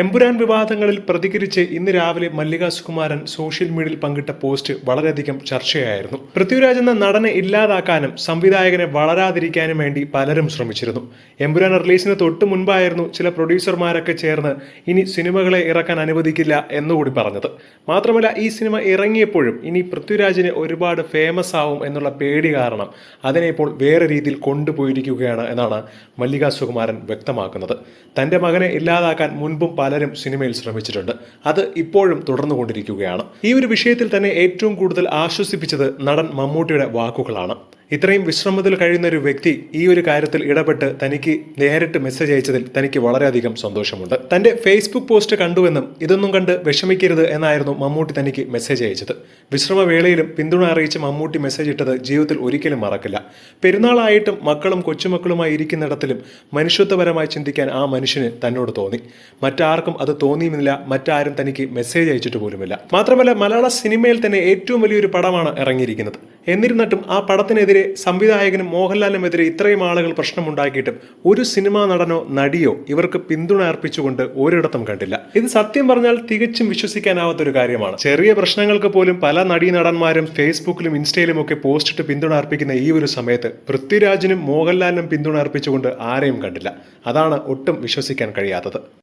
എമ്പുരാൻ വിവാദങ്ങളിൽ പ്രതികരിച്ച് ഇന്ന് രാവിലെ മല്ലിക സുകുമാരൻ സോഷ്യൽ മീഡിയയിൽ പങ്കിട്ട പോസ്റ്റ് വളരെയധികം ചർച്ചയായിരുന്നു. പൃഥ്വിരാജ് എന്ന നടനെ ഇല്ലാതാക്കാനും സംവിധായകനെ വളരാതിരിക്കാനും വേണ്ടി പലരും ശ്രമിച്ചിരുന്നു. എമ്പുരാൻ റിലീസിന് തൊട്ട് മുൻപായിരുന്നു ചില പ്രൊഡ്യൂസർമാരൊക്കെ ചേർന്ന് ഇനി സിനിമകളെ ഇറക്കാൻ അനുവദിക്കില്ല എന്നുകൂടി പറഞ്ഞത്. മാത്രമല്ല ഈ സിനിമ ഇറങ്ങിയപ്പോഴും ഇനി പൃഥ്വിരാജിന് ഒരുപാട് ഫേമസ് ആവും എന്നുള്ള പേടി കാരണം അതിനെ ഇപ്പോൾ വേറെ രീതിയിൽ കൊണ്ടുപോയിരിക്കുകയാണ് എന്നാണ് മല്ലിക സുകുമാരൻ വ്യക്തമാക്കുന്നത്. തന്റെ മകനെ ഇല്ലാതാക്കാൻ മുൻപും പലരും സിനിമയിൽ ശ്രമിച്ചിട്ടുണ്ട്. അത് ഇപ്പോഴും തുടർന്നുകൊണ്ടിരിക്കുകയാണ്. ഈ ഒരു വിഷയത്തിൽ തന്നെ ഏറ്റവും കൂടുതൽ ആശ്വസിപ്പിച്ചത് നടൻ മമ്മൂട്ടിയുടെ വാക്കുകളാണ്. ഇത്രയും വിശ്രമത്തിൽ കഴിയുന്ന ഒരു വ്യക്തി ഈ ഒരു കാര്യത്തിൽ ഇടപെട്ട് തനിക്ക് നേരിട്ട് മെസ്സേജ് അയച്ചതിൽ തനിക്ക് വളരെയധികം സന്തോഷമുണ്ട്. തന്റെ ഫേസ്ബുക്ക് പോസ്റ്റ് കണ്ടുവെന്നും ഇതൊന്നും കണ്ട് വിഷമിക്കരുത് എന്നായിരുന്നു മമ്മൂട്ടി തനിക്ക് മെസ്സേജ് അയച്ചത്. വിശ്രമവേളയിലും പിന്തുണ അറിയിച്ച് മമ്മൂട്ടി മെസ്സേജ് ഇട്ടത് ജീവിതത്തിൽ ഒരിക്കലും മറക്കില്ല. പെരുന്നാളായിട്ടും മക്കളും കൊച്ചുമക്കളുമായി ഇരിക്കുന്നിടത്തിലും മനുഷ്യത്വപരമായി ചിന്തിക്കാൻ ആ മനുഷ്യന് തന്നോട് തോന്നി. മറ്റാർക്കും അത് തോന്നിയുമില്ല മറ്റാരും തനിക്ക് മെസ്സേജ് അയച്ചിട്ട് പോലുമില്ല. മാത്രമല്ല മലയാള സിനിമയിൽ തന്നെ ഏറ്റവും വലിയൊരു പടമാണ് ഇറങ്ങിയിരിക്കുന്നത്. എന്നിരുന്നിട്ടും ആ പടത്തിനെതിരെ സംവിധായകനും മോഹൻലാലിനുമെതിരെ ഇത്രയും ആളുകൾ പ്രശ്നമുണ്ടാക്കിയിട്ടും ഒരു സിനിമാ നടനോ നടിയോ ഇവർക്ക് പിന്തുണ അർപ്പിച്ചുകൊണ്ട് ഒരിടത്തും കണ്ടില്ല. ഇത് സത്യം പറഞ്ഞാൽ തികച്ചും വിശ്വസിക്കാനാവാത്ത ഒരു കാര്യമാണ്. ചെറിയ പ്രശ്നങ്ങൾക്ക് പോലും പല നടീനടന്മാരും ഫേസ്ബുക്കിലും ഇൻസ്റ്റയിലും ഒക്കെ പോസ്റ്റിട്ട് പിന്തുണ അർപ്പിക്കുന്ന ഈ ഒരു സമയത്ത് പൃഥ്വിരാജിനും മോഹൻലാലിനും പിന്തുണ അർപ്പിച്ചുകൊണ്ട് ആരെയും കണ്ടില്ല. അതാണ് ഒട്ടും വിശ്വസിക്കാൻ കഴിയാത്തത്.